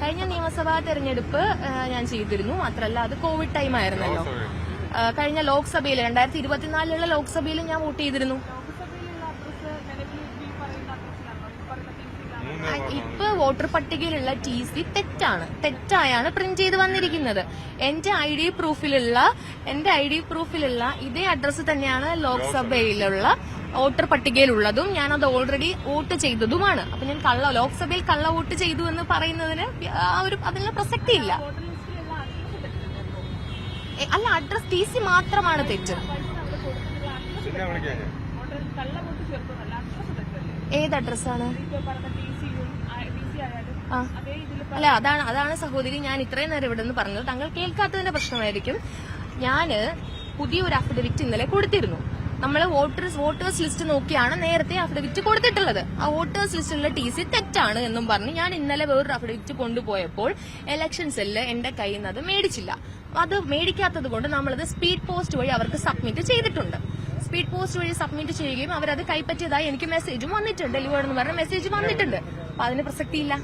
കഴിഞ്ഞ നിയമസഭാ തെരഞ്ഞെടുപ്പ് ഞാൻ ചെയ്തിരുന്നു. മാത്രമല്ല അത് കോവിഡ് ടൈം ആയിരുന്നല്ലോ. കഴിഞ്ഞ ലോക്സഭയിൽ രണ്ടായിരത്തി ഇരുപത്തിനാലിലുള്ള ലോക്സഭയിൽ ഞാൻ വോട്ട് ചെയ്തിരുന്നു. ഇപ്പൊ വോട്ടർ പട്ടികയിലുള്ള ടി സി തെറ്റാണ്. തെറ്റായാണ് പ്രിന്റ് ചെയ്ത് വന്നിരിക്കുന്നത്. എന്റെ ഐ ഡി പ്രൂഫിലുള്ള എന്റെ ഐ ഡി പ്രൂഫിലുള്ള ഇതേ അഡ്രസ്സ് തന്നെയാണ് ലോക്സഭയിലുള്ള വോട്ടർ പട്ടികയിലുള്ളതും ഞാൻ അത് ഓൾറെഡി വോട്ട് ചെയ്തതുമാണ്. അപ്പൊ ഞാൻ കള്ള ലോക്സഭയിൽ കള്ള വോട്ട് ചെയ്തു എന്ന് പറയുന്നതിന് ആ ഒരു അതിനുള്ള പ്രസക്തിയില്ല. അല്ല അഡ്രസ് ടി സി മാത്രമാണ് തെറ്റ്. ഏത് അഡ്രസ്സാണ് അല്ല അതാണ് അതാണ് സഹോദരി ഞാൻ ഇത്രയും നേരം ഇവിടെ നിന്ന് പറഞ്ഞത്. താങ്കൾ കേൾക്കാത്തതിന്റെ പ്രശ്നമായിരിക്കും. ഞാൻ പുതിയൊരു അഫിഡവിറ്റ് ഇന്നലെ കൊടുത്തിരുന്നു. നമ്മൾ വോട്ടേഴ്സ് വോട്ടേഴ്സ് ലിസ്റ്റ് നോക്കിയാണ് നേരത്തെ അഫിഡവിറ്റ് കൊടുത്തിട്ടുള്ളത്. ആ വോട്ടേഴ്സ് ലിസ്റ്റിലുള്ള ടി സി തെറ്റാണ് എന്നും പറഞ്ഞ് ഞാൻ ഇന്നലെ വേറൊരു അഫിഡവിറ്റ് കൊണ്ടുപോയപ്പോൾ ഇലക്ഷൻ സെല്ല് എന്റെ കയ്യിൽ നിന്ന് അത് മേടിച്ചില്ല. അത് മേടിക്കാത്തത് കൊണ്ട് നമ്മളത് സ്പീഡ് പോസ്റ്റ് വഴി അവർക്ക് സബ്മിറ്റ് ചെയ്തിട്ടുണ്ട്. സ്പീഡ് പോസ്റ്റ് വഴി സബ്മിറ്റ് ചെയ്യുകയും അവരത് കൈപ്പറ്റിയതായി എനിക്ക് മെസ്സേജും വന്നിട്ടുണ്ട്. ഡെലിവേർഡ് എന്ന് പറഞ്ഞ മെസ്സേജ് വന്നിട്ടുണ്ട്. അപ്പൊ അതിന് പ്രസക്തിയില്ല.